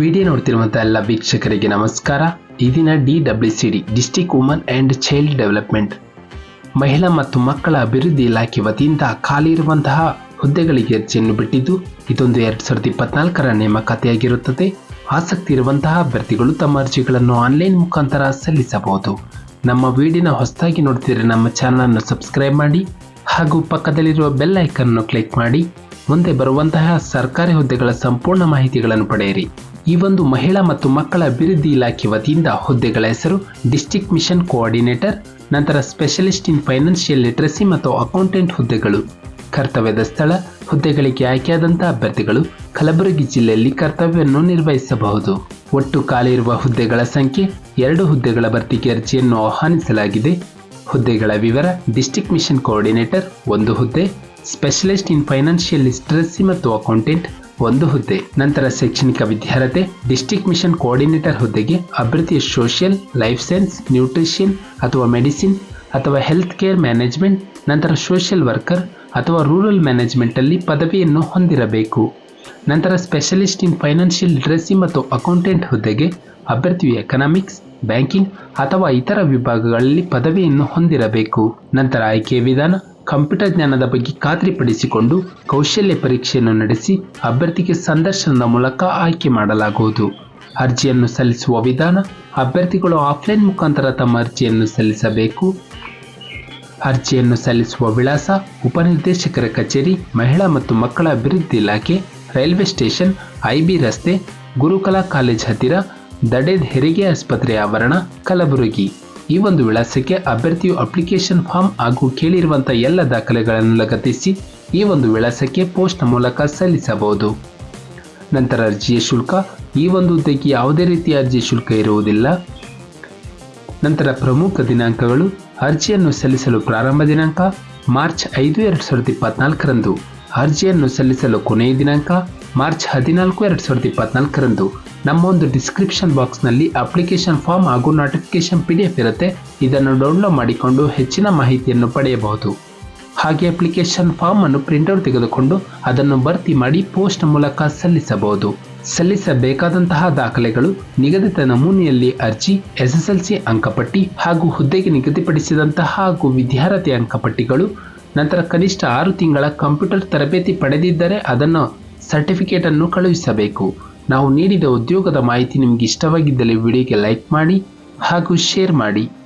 Video ನೋಡ್ತಿರುವಂಥ ಎಲ್ಲ ವೀಕ್ಷಕರಿಗೆ ನಮಸ್ಕಾರ. ಈ ದಿನ D W C D, district woman and child development. ಮಹಿಳಾ ಮತ್ತು ಮಕ್ಕಳ ಅಭಿವೃದ್ಧಿ ಇಲಾಖೆ ವತಿಯಿಂದ ಖಾಲಿ ಇರುವಂತಹ ಹುದ್ದೆಗಳಿಗೆ ಅರ್ಜಿಯನ್ನು ಬಿಟ್ಟಿದ್ದು, ಇದೊಂದು ಎರಡು ಸಾವಿರದ ಇಪ್ಪತ್ನಾಲ್ಕರ ನೇಮಕಾತಿಯಾಗಿರುತ್ತದೆ. ಆಸಕ್ತಿ ಇರುವಂತಹ ಅಭ್ಯರ್ಥಿಗಳು ತಮ್ಮ ಅರ್ಜಿಗಳನ್ನು ಆನ್ಲೈನ್ ಮುಖಾಂತರ ಸಲ್ಲಿಸಬಹುದು. ನಮ್ಮ ವಿಡಿಯೋನ ಹೊಸದಾಗಿ ನೋಡ್ತಿದ್ರೆ ನಮ್ಮ ಚಾನಲನ್ನು ಸಬ್ಸ್ಕ್ರೈಬ್ ಮಾಡಿ, ಹಾಗೂ ಪಕ್ಕದಲ್ಲಿರುವ ಬೆಲ್ ಐಕನ್ನು ಕ್ಲಿಕ್ ಮಾಡಿ, ಮುಂದೆ ಬರುವಂತಹ ಸರ್ಕಾರಿ ಹುದ್ದೆಗಳ ಸಂಪೂರ್ಣ ಮಾಹಿತಿಗಳನ್ನು ಪಡೆಯಿರಿ. ಈ ಒಂದು ಮಹಿಳಾ ಮತ್ತು ಮಕ್ಕಳ ಅಭಿವೃದ್ಧಿ ಇಲಾಖೆ ವತಿಯಿಂದ ಹುದ್ದೆಗಳ ಹೆಸರು ಡಿಸ್ಟಿಕ್ ಮಿಷನ್ ಕೋಆರ್ಡಿನೇಟರ್, ನಂತರ ಸ್ಪೆಷಲಿಸ್ಟ್ ಇನ್ ಫೈನಾನ್ಷಿಯಲ್ ಲಿಟ್ರಸಿ ಮತ್ತು ಅಕೌಂಟೆಂಟ್ ಹುದ್ದೆಗಳು. ಕರ್ತವ್ಯದ ಸ್ಥಳ, ಹುದ್ದೆಗಳಿಗೆ ಆಯ್ಕೆಯಾದಂತಹ ಅಭ್ಯರ್ಥಿಗಳು, ಕಲಬುರಗಿ ಜಿಲ್ಲೆಯಲ್ಲಿ ಕರ್ತವ್ಯವನ್ನು ನಿರ್ವಹಿಸಬಹುದು. ಒಟ್ಟು ಖಾಲಿ ಇರುವ ಹುದ್ದೆಗಳ ಸಂಖ್ಯೆ, ಎರಡು ಹುದ್ದೆಗಳ ಭರ್ತಿಗೆ ಅರ್ಜಿಯನ್ನು ಆಹ್ವಾನಿಸಲಾಗಿದೆ. ಹುದ್ದೆಗಳ ವಿವರ ಡಿಸ್ಟಿಕ್ ಮಿಷನ್ ಕೋಆರ್ಡಿನೇಟರ್, ಒಂದು ಹುದ್ದೆ, ಸ್ಪೆಷಲಿಸ್ಟ್ ಇನ್ ಫೈನಾನ್ಷಿಯಲ್ ಲಿಟ್ರಸಿ ಮತ್ತು ಅಕೌಂಟೆಂಟ್ ಒಂದು ಹುದ್ದೆ, ನಂತರ ಶೈಕ್ಷಣಿಕ ವಿದ್ಯಾರ್ಹತೆ ಡಿಸ್ಟಿಕ್ ಮಿಷನ್ ಕೋಆರ್ಡಿನೇಟರ್ ಹುದ್ದೆಗೆ ಅಭ್ಯರ್ಥಿಯ ಸೋಷಿಯಲ್, ಲೈಫ್ ಸೈನ್ಸ್, ನ್ಯೂಟ್ರಿಷನ್ ಅಥವಾ ಮೆಡಿಸಿನ್ ಅಥವಾ ಹೆಲ್ತ್ ಕೇರ್ ಮ್ಯಾನೇಜ್ಮೆಂಟ್, ನಂತರ ಸೋಷಿಯಲ್ ವರ್ಕರ್ ಅಥವಾ ರೂರಲ್ ಮ್ಯಾನೇಜ್ಮೆಂಟಲ್ಲಿ ಪದವಿಯನ್ನು ಹೊಂದಿರಬೇಕು. ನಂತರ ಸ್ಪೆಷಲಿಸ್ಟ್ ಇನ್ ಫೈನಾನ್ಷಿಯಲ್ ಲಿಟ್ರಸಿ ಮತ್ತು ಅಕೌಂಟೆಂಟ್ ಹುದ್ದೆಗೆ ಅಭ್ಯರ್ಥಿಯು ಎಕನಾಮಿಕ್ಸ್, ಬ್ಯಾಂಕಿಂಗ್ ಅಥವಾ ಇತರ ವಿಭಾಗಗಳಲ್ಲಿ ಪದವಿಯನ್ನು ಹೊಂದಿರಬೇಕು. ನಂತರ ಆಯ್ಕೆ ವಿಧಾನ ಕಂಪ್ಯೂಟರ್ ಜ್ಞಾನದ ಬಗ್ಗೆ ಖಾತ್ರಿಪಡಿಸಿಕೊಂಡು ಕೌಶಲ್ಯ ಪರೀಕ್ಷೆಯನ್ನು ನಡೆಸಿ ಅಭ್ಯರ್ಥಿಗೆ ಸಂದರ್ಶನದ ಮೂಲಕ ಆಯ್ಕೆ ಮಾಡಲಾಗುವುದು. ಅರ್ಜಿಯನ್ನು ಸಲ್ಲಿಸುವ ವಿಧಾನ, ಅಭ್ಯರ್ಥಿಗಳು ಆಫ್ಲೈನ್ ಮುಖಾಂತರ ತಮ್ಮ ಅರ್ಜಿಯನ್ನು ಸಲ್ಲಿಸಬೇಕು. ಅರ್ಜಿಯನ್ನು ಸಲ್ಲಿಸುವ ವಿಳಾಸ, ಉಪನಿರ್ದೇಶಕರ ಕಚೇರಿ, ಮಹಿಳಾ ಮತ್ತು ಮಕ್ಕಳ ಅಭಿವೃದ್ಧಿ ಇಲಾಖೆ, ರೈಲ್ವೆ ಸ್ಟೇಷನ್, ಐಬಿ ರಸ್ತೆ, ಗುರುಕಲಾ ಕಾಲೇಜ್ ಹತ್ತಿರ, ದಡೆದ್ ಹೆರಿಗೆ ಆಸ್ಪತ್ರೆ ಆವರಣ, ಕಲಬುರಗಿ. ಈ ಒಂದು ವಿಳಾಸಕ್ಕೆ ಅಭ್ಯರ್ಥಿಯು ಅಪ್ಲಿಕೇಶನ್ ಫಾರ್ಮ್ ಹಾಗೂ ಕೇಳಿರುವಂತಹ ಎಲ್ಲ ದಾಖಲೆಗಳನ್ನು ಲಗತ್ತಿಸಿ ಈ ಒಂದು ವಿಳಾಸಕ್ಕೆ ಪೋಸ್ಟ್ ಮೂಲಕ ಸಲ್ಲಿಸಬಹುದು. ನಂತರ ಅರ್ಜಿಯ ಶುಲ್ಕ, ಈ ಒಂದು ಹುದ್ದೆಗೆ ಯಾವುದೇ ರೀತಿಯ ಅರ್ಜಿ ಶುಲ್ಕ ಇರುವುದಿಲ್ಲ. ನಂತರ ಪ್ರಮುಖ ದಿನಾಂಕಗಳು, ಅರ್ಜಿಯನ್ನು ಸಲ್ಲಿಸಲು ಪ್ರಾರಂಭ ದಿನಾಂಕ, ಮಾರ್ಚ್ ಐದು, ಎರಡು ಸಾವಿರದ ಇಪ್ಪತ್ನಾಲ್ಕರಂದು. ಅರ್ಜಿಯನ್ನು ಸಲ್ಲಿಸಲು ಕೊನೆಯ ದಿನಾಂಕ ಮಾರ್ಚ್ ಹದಿನಾಲ್ಕು, ಎರಡು ಸಾವಿರದ ಇಪ್ಪತ್ನಾಲ್ಕರಂದು. ನಮ್ಮ ಒಂದು ಡಿಸ್ಕ್ರಿಪ್ಷನ್ ಬಾಕ್ಸ್ನಲ್ಲಿ ಅಪ್ಲಿಕೇಶನ್ ಫಾರ್ಮ್ ಹಾಗೂ ನೋಟಿಫಿಕೇಶನ್ ಪಿ ಡಿ ಎಫ್ ಇರುತ್ತೆ. ಇದನ್ನು ಡೌನ್ಲೋಡ್ ಮಾಡಿಕೊಂಡು ಹೆಚ್ಚಿನ ಮಾಹಿತಿಯನ್ನು ಪಡೆಯಬಹುದು. ಹಾಗೆ ಅಪ್ಲಿಕೇಶನ್ ಫಾರ್ಮ್ ಅನ್ನು ಪ್ರಿಂಟ್ಔಟ್ ತೆಗೆದುಕೊಂಡು ಅದನ್ನು ಭರ್ತಿ ಮಾಡಿ ಪೋಸ್ಟ್ ಮೂಲಕ ಸಲ್ಲಿಸಬಹುದು. ಸಲ್ಲಿಸಬೇಕಾದಂತಹ ದಾಖಲೆಗಳು, ನಿಗದಿತ ನಮೂನೆಯಲ್ಲಿ ಅರ್ಜಿ, ಎಸ್ಎಸ್ಎಲ್ಸಿ ಅಂಕಪಟ್ಟಿ ಹಾಗೂ ಹುದ್ದೆಗೆ ನಿಗದಿಪಡಿಸಿದಂತಹ ಹಾಗೂ ವಿದ್ಯಾರ್ಥಿ ಅಂಕಪಟ್ಟಿಗಳು ನಂತರ ಕನಿಷ್ಠ ಆರು ತಿಂಗಳ ಕಂಪ್ಯೂಟರ್ ತರಬೇತಿ ಪಡೆದಿದ್ದರೆ ಅದನ್ನು ಸರ್ಟಿಫಿಕೇಟ್ ಅನ್ನು ಕಳುಹಿಸಬೇಕು. ನಾವು ನೀಡಿದ ಉದ್ಯೋಗದ ಮಾಹಿತಿ ನಿಮಗೆ ಇಷ್ಟವಾಗಿದ್ದಲ್ಲಿ ವಿಡಿಯೋಗೆ ಲೈಕ್ ಮಾಡಿ ಹಾಗೂ ಶೇರ್ ಮಾಡಿ.